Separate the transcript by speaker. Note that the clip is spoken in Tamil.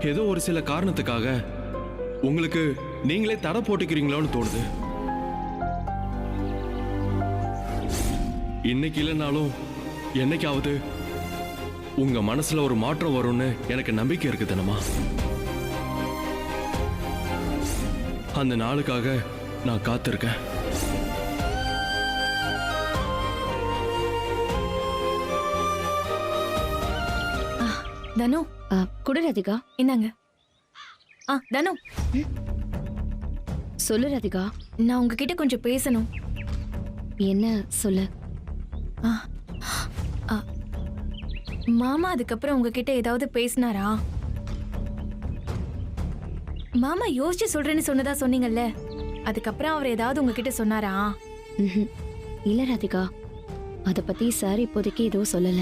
Speaker 1: ஏதோ ஒரு சில காரணத்துக்காக உங்களுக்கு நீங்களே தடை போட்டுக்கிறீங்களோன்னு தோணுது. இன்னைக்கு இல்லைனாலும் என்னைக்காவது உங்க மனசுல ஒரு மாற்றம் வரும்னு எனக்கு நம்பிக்கை இருக்கு தினமா? அந்த நாளுக்காக நான் காத்திருக்கேன்.
Speaker 2: தனு
Speaker 3: குடு ராதிகா
Speaker 2: இந்தாங்க. ஆ தனு.
Speaker 3: சொல்லு ராதிகா.
Speaker 2: நான் உங்ககிட்ட கொஞ்சம் பேசணும்.
Speaker 3: என்ன சொல்லு.
Speaker 2: ஆ, ஆ, மாமா அதுக்கப்புறம் உங்ககிட்ட ஏதாவது பேசினாரா? மாமா யோசிச்சு சொல்றேன்னு சொன்னதா சொன்னீங்கல்ல அதுக்கப்புறம் அவர் ஏதாவது உங்ககிட்ட சொன்னாரா.
Speaker 3: இல்ல ராதிகா அத பத்தி சார் இப்போதைக்கு எதுவும் சொல்லல.